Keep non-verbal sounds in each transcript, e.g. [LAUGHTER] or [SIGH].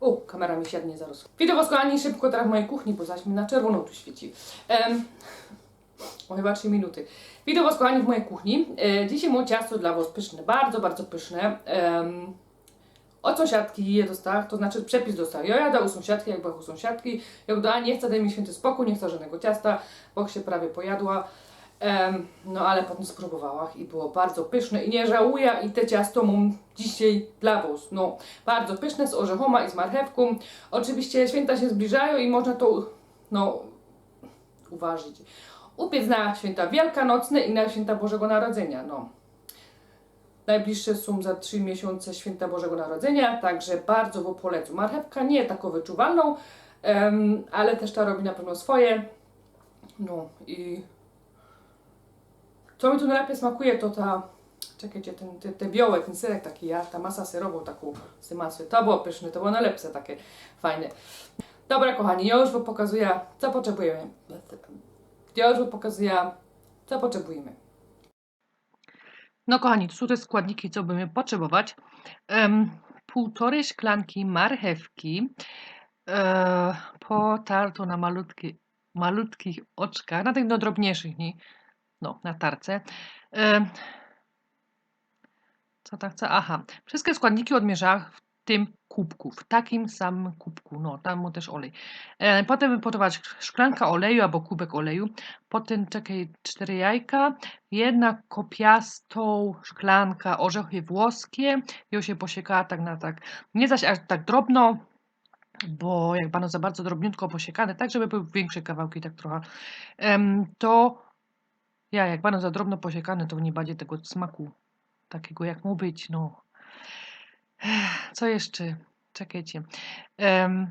O, kamera mi siadnie zaraz. Witam was kochani szybko teraz w mojej kuchni, bo zaś mi na czerwono tu świeci. Um, o chyba 3 minuty. Witam was kochani w mojej kuchni. E, dzisiaj moje ciasto dla was pyszne, bardzo, bardzo pyszne. Um, od sąsiadki je dostała, to znaczy przepis dostała. Ja jadę u sąsiadki, jak była u sąsiadki. Ja a nie chcę, daj mi święty spokój, nie chcę żadnego ciasta, bo się prawie pojadła. No ale potem spróbowała i było bardzo pyszne i nie żałuję i te ciasto mam dzisiaj dla was. No, bardzo pyszne z orzechoma i z marchewką. Oczywiście święta się zbliżają i można to, no, uważać. Upiec na święta wielkanocne i na święta Bożego Narodzenia, no. Najbliższe są za 3 miesiące święta Bożego Narodzenia, także bardzo wam polecam. Marchewka nie taką wyczuwalną, ale też ta robi na pewno swoje. No i co mi tu najlepiej smakuje, to ta, czekajcie, ten, te, te białe, ten serek taki, ja, ta masa serową taką z tej masy, to było pyszne, to było najlepsze takie, fajne. Dobra kochani, ja już wam pokazuję, co potrzebujemy. Ja już wam pokazuję, co potrzebujemy. No kochani, to są te składniki, co będziemy potrzebować. Um, półtorej szklanki marchewki, e, potarto na malutkie, malutkich oczkach, na tych no, drobniejszych, nie? No, na tarce. Em, Co tak chcę? Aha, wszystkie składniki odmierzałam w tym kubku, w takim samym kubku, no, tam mu też olej. E, Potem wypotować szklanka oleju albo kubek oleju, potem, czekaj, cztery jajka, jedna kopiastą szklanka orzechy włoskie, ją się posiekała tak na tak, nie zaś aż tak drobno, bo jak panu za bardzo drobniutko posiekane, tak żeby były większe kawałki, tak trochę, to ja, jak będą za drobno posiekane, to nie będzie tego smaku takiego, jak mu być, no. Co jeszcze? Czekajcie. Em,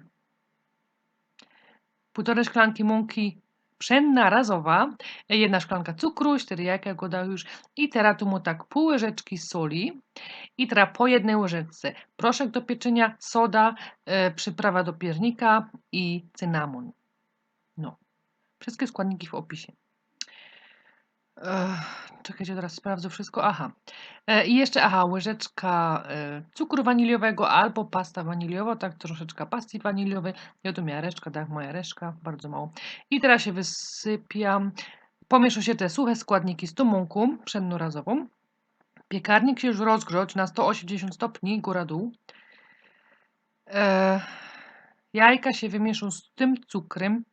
półtorej szklanki mąki pszenna razowa, jedna szklanka cukru, cztery jajka, jak go dał już i teraz tu mu tak pół łyżeczki soli i teraz po jednej łyżeczce proszek do pieczenia, soda, e, przyprawa do piernika i cynamon. No. Wszystkie składniki w opisie. Czekajcie, teraz sprawdzę wszystko. Aha. E, I jeszcze, aha, łyżeczka e, cukru waniliowego albo pasta waniliowa, tak troszeczkę pasty waniliowej. Ja tu miała resztka, tak, moja reszka, bardzo mało. I teraz się wysypiam. Pomieszczą się te suche składniki z tą mąką pszennorazową. Piekarnik się już rozgrzać na 180 stopni, góra-dół. E, jajka się wymieszą z tym cukrem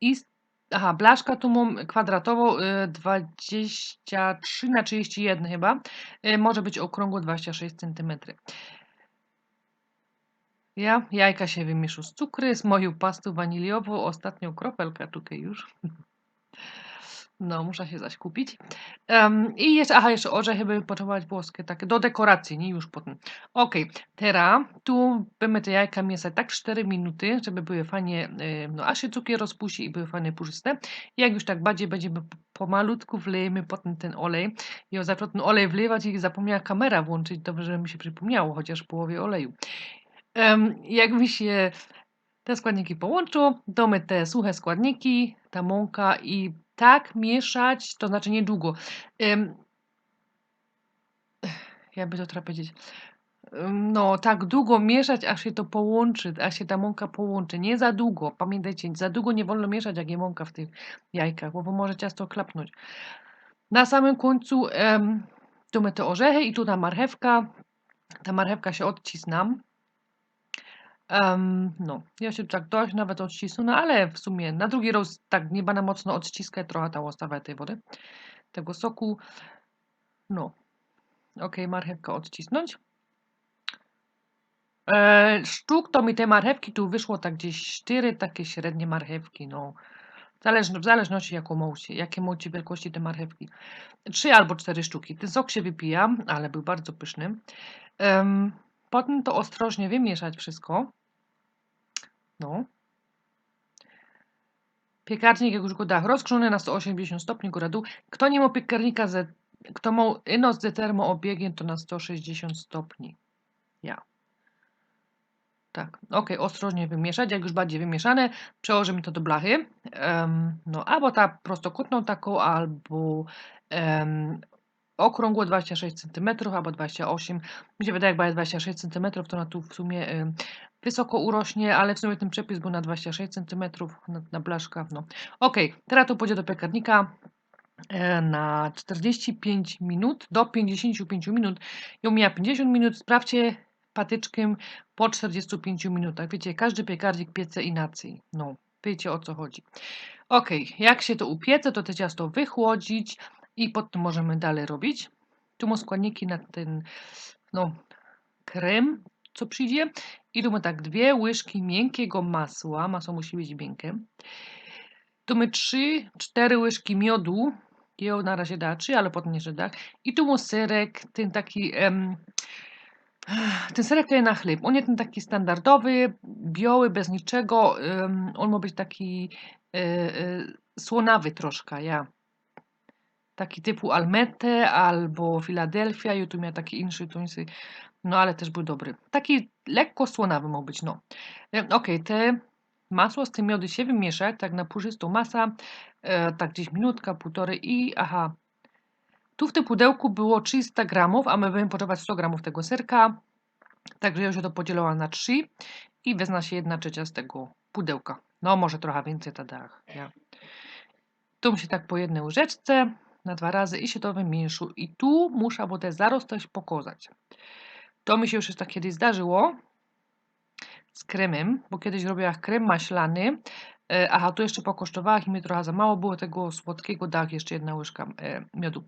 i z Aha, blaszka tu mam kwadratową y, 23 na 31 chyba. Y, może być okrągło 26 cm. Ja, jajka się wymieszą z cukry, z moją pastą waniliową, ostatnią kropelkę tutaj już. [LAUGHS] No, muszę się zaś kupić. I jeszcze, aha, jeszcze orzechy by potrzebować włoskie, takie do dekoracji, nie już potem. Ok, teraz tu będziemy te jajka mieszać tak 4 minuty, żeby były fajnie, y, no aż się cukier rozpuści i były fajnie puszyste. I jak już tak bardziej będziemy pomalutku wlejemy potem ten olej. Ja zacząłem ten olej wlewać i zapomniała kamera włączyć, dobrze, że mi się przypomniało, chociaż w połowie oleju. Jak mi się te składniki połączą, damy te suche składniki, ta mąka i tak mieszać, to znaczy niedługo. Ym, jakby to trzeba powiedzieć. No, tak długo mieszać, aż się to połączy, aż się ta mąka połączy. Nie za długo. Pamiętajcie, za długo nie wolno mieszać, jak jest mąka w tych jajkach, bo może ciasto klapnąć. Na samym końcu um, damy te orzechy i tu ta marchewka. Ta marchewka się odcisnam. No, ja się tak dość nawet odcisnę, ale w sumie na drugi raz tak nie będę mocno odciskać, trochę tam ostawę tej wody, tego soku. No, ok, marchewkę odcisnąć. E, sztuk to mi te marchewki tu wyszło tak gdzieś cztery takie średnie marchewki, no. Zależno, w zależności jaką mocie, jakie mocie wielkości te marchewki. Trzy albo cztery sztuki. Ten sok się wypija, ale był bardzo pyszny. Em, potem to ostrożnie wymieszać wszystko. No. Piekarnik, jak już go dach, rozgrzony na 180 stopni góra dół. Kto nie ma piekarnika, ze, kto ma ino z termoobiegiem, to na 160 stopni. Ja. Tak, ok, ostrożnie wymieszać. Jak już bardziej wymieszane, przełożymy to do blachy. Em, no, albo ta prostokątną taką, albo em, okrągłe 26 cm, albo 28 Mi się wydaje, jak będzie 26 cm, to na tu w sumie em, wysoko urośnie, ale w sumie ten przepis był na 26 cm na, na blaszka. No. Ok, teraz to pójdzie do piekarnika e, na 45 minut, do 55 minut. Ja miała 50 minut, sprawdźcie patyczkiem po 45 minutach. Wiecie, każdy piekarnik piece inaczej. No, wiecie o co chodzi. Ok, jak się to upiece, to te ciasto wychłodzić i potem możemy dalej robić. Tu mam składniki na ten, no, krem, co przyjdzie. I tu mamy tak dwie łyżki miękkiego masła. Masło musi być miękkie. Tu mamy trzy, cztery łyżki miodu. Jo na razie da trzy, ale potem jeszcze da. I tu mam serek, ten taki... Em, [SIGHS] ten serek jest na chleb. On jest ten taki standardowy, biały, bez niczego. em, on ma być taki e, e, słonawy troszkę, ja. Taki typu Almette albo Philadelphia. I tu miał taki inny, to no ale też był dobry. Taki lekko słonawy mógł być, no. E, Okej, te masło z tym miody się wymieszać, tak na puszystą masa, e, tak gdzieś minutka, półtorej i aha. Tu w tym pudełku było 300 gramów, a my będziemy potrzebować 100 gramów tego serka. Także ja się to podzieliła na 3 i wezna się 1 trzecia z tego pudełka. No może trochę więcej tada. Ja. Tu się tak po jednej łyżeczce na dwa razy i się to wymieszu. I tu muszę, zaraz coś pokazać. To mi się już tak kiedyś zdarzyło z kremem, bo kiedyś robiłam krem maślany. E, aha, tu jeszcze pokosztowałam i mi trochę za mało było tego słodkiego, dach jeszcze jedna łyżka e, miodu.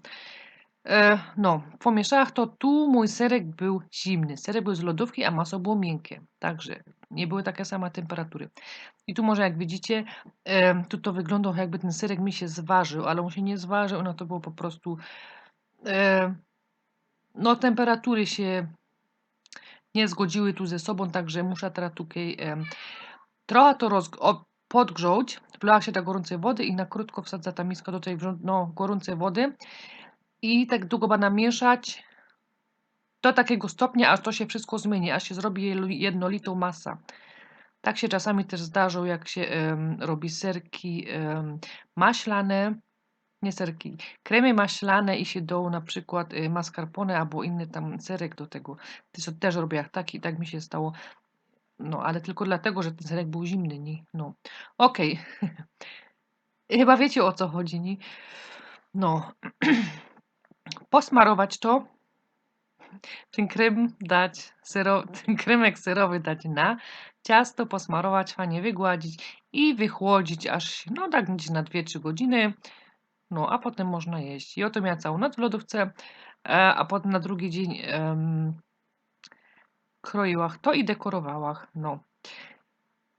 E, no, pomieszałam to, tu mój serek był zimny. Serek był z lodówki, a masło było miękkie. Także nie były takie same temperatury. I tu może jak widzicie, e, tu to wygląda jakby ten serek mi się zważył, ale on się nie zważył, no to było po prostu e, no temperatury się nie zgodziły tu ze sobą, także muszę teraz tutaj e, trochę to roz, o, podgrzać. Wlała się do gorącej wody i na krótko wsadza ta miska do tej no, gorącej wody i tak długo będę mieszać do takiego stopnia, aż to się wszystko zmieni, aż się zrobi jednolitą masa. Tak się czasami też zdarzą, jak się em, robi serki em, maślane, nie serki, kremy maślane i się do na przykład y, mascarpone albo inny tam serek do tego. To też robię jak tak i tak mi się stało. No, ale tylko dlatego, że ten serek był zimny, nie? No, okej. [LAUGHS] Chyba wiecie o co chodzi, nie? No. [CLEARS THROAT] Posmarować to. Ten krem dać, sero, [LAUGHS] ten kremek serowy dać na ciasto, posmarować, fajnie wygładzić i wychłodzić aż, no tak gdzieś na 2-3 godziny. No, a potem można jeść. I oto miała całą noc w lodówce, e, a potem na drugi dzień em, kroiłach to i dekorowałach. No.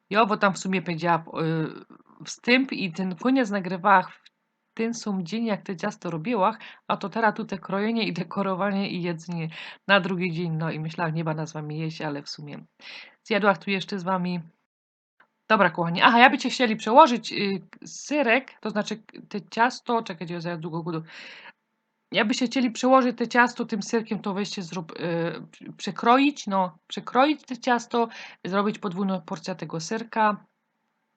Ja, bo tam w sumie powiedziała y, wstęp i ten koniec nagrywałach w ten sam dzień, jak te ciasto robiłach, a to teraz tu te krojenie i dekorowanie i jedzenie na drugi dzień. No i myślałam, nie będę z wami jeść, ale w sumie zjadłach tu jeszcze z wami. Dobra, kochani. Aha, ja byście chcieli przełożyć y, syrek, to znaczy te ciasto, czekajcie, ja zaraz długo gudu. Jakbyście chcieli przełożyć te ciasto tym syrkiem, to weźcie zrób, y, przekroić, no, przekroić te ciasto, zrobić podwójną porcję tego serka,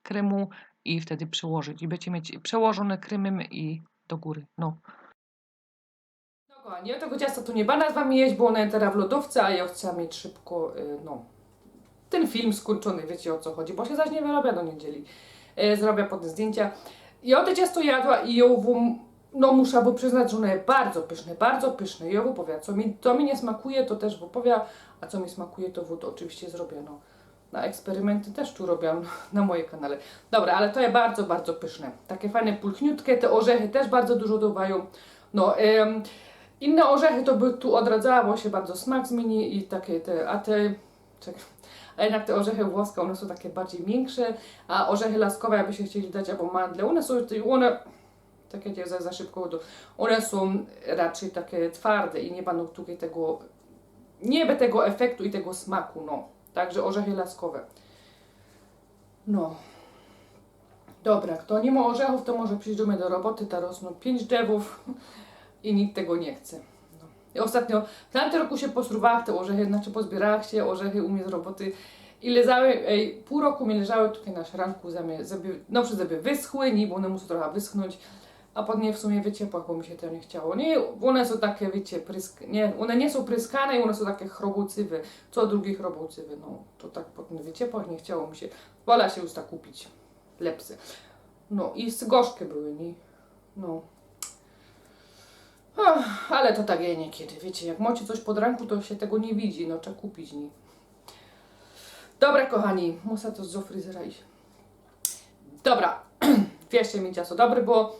kremu i wtedy przełożyć. I będziecie mieć przełożone kremem i do góry, no. Kochani, ja tego ciasta tu nie będę z wami jeść, bo one jest teraz w lodówce, a ja chcę mieć szybko, y, no, ten film skończony, wiecie o co chodzi, bo się zaś nie wyrabia do niedzieli. E, zrobię potem zdjęcia. Ja te ciasto jadła i ją w, no muszę bo przyznać, że ono jest bardzo pyszne, bardzo pyszne. Ja powiem, co mi, to mi nie smakuje, to też powiem, a co mi smakuje, to wód oczywiście zrobię, no. Na eksperymenty też tu robię [LAUGHS] na moje kanale. Dobra, ale to jest bardzo, bardzo pyszne. Takie fajne pulchniutkie, te orzechy też bardzo dużo dodają. No, em, inne orzechy to by tu odradzała, bo się bardzo smak zmieni i takie te, a te, czekaj, a jednak te orzechy włoskie, one są takie bardziej miększe, a orzechy laskowe, jakby się chcieli dać, albo mandle, one są, one, takie nie za, za szybko, one są raczej takie twarde i nie będą tutaj tego, nie by tego efektu i tego smaku, no. Także orzechy laskowe. No. Dobra, kto nie ma orzechów, to może przyjść do roboty, ta rosną pięć drzewów i nikt tego nie chce. I ostatnio, w tamtym roku się posruwałam te orzechy, znaczy pozbierałam się orzechy u mnie z roboty i leżały, ej, pół roku mi leżały tutaj na szranku, żeby, no, żeby wyschły, nie, bo one muszą trochę wyschnąć. a potem w sumie wyciepłach, bo mi się to nie chciało. Nie, one są takie, wiecie, prysk, nie, one nie są pryskane i one są takie chrobocywy, co drugie chrobocywy, no, to tak w wyciepłach nie chciało mi się, wola się już tak kupić, lepsy. No i z gorzkie były, nie, no. Ach, ale to tak ja niekiedy, wiecie, jak macie coś pod ręku, to się tego nie widzi, no trzeba kupić, nie. Dobra, kochani, muszę to z fryzjera iść. Dobra, [CLEARS THROAT] wierzcie mi ciasto dobre, bo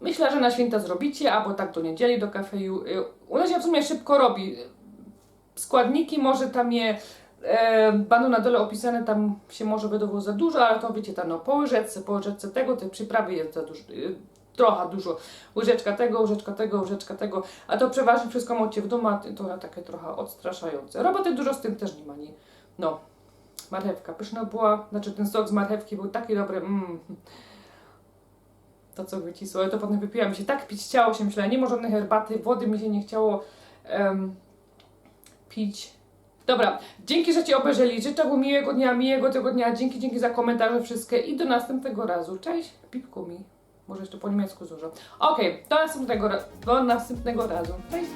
myślę, że na święta zrobicie, albo tak do niedzieli do kafeju. U nas się w sumie szybko robi. Składniki może tam je e, będą na dole opisane, tam się może wydawało za dużo, ale to wiecie, tam no po łyżeczce, po łyżeczce tego, tej przyprawy jest za dużo. Trochę dużo. Łyżeczka tego, łyżeczka tego, łyżeczka tego, a to przeważnie wszystko macie w domu, a to takie trochę odstraszające. Roboty dużo z tym też nie ma, nie? No, marchewka pyszna była, znaczy ten sok z marchewki był taki dobry, mm. To co wycisło, ale to potem wypiłam, mi się tak pić chciało się, myślę, nie ma żadnej herbaty, wody mi się nie chciało em, pić. Dobra, dzięki, że Cię obejrzeli, życzę Wam miłego dnia, miłego tego dnia, dzięki, dzięki za komentarze wszystkie i do następnego razu. Cześć, pipku mi. Może jeszcze po niemiecku dużo. Okej, do następnego, do następnego razu. Cześć.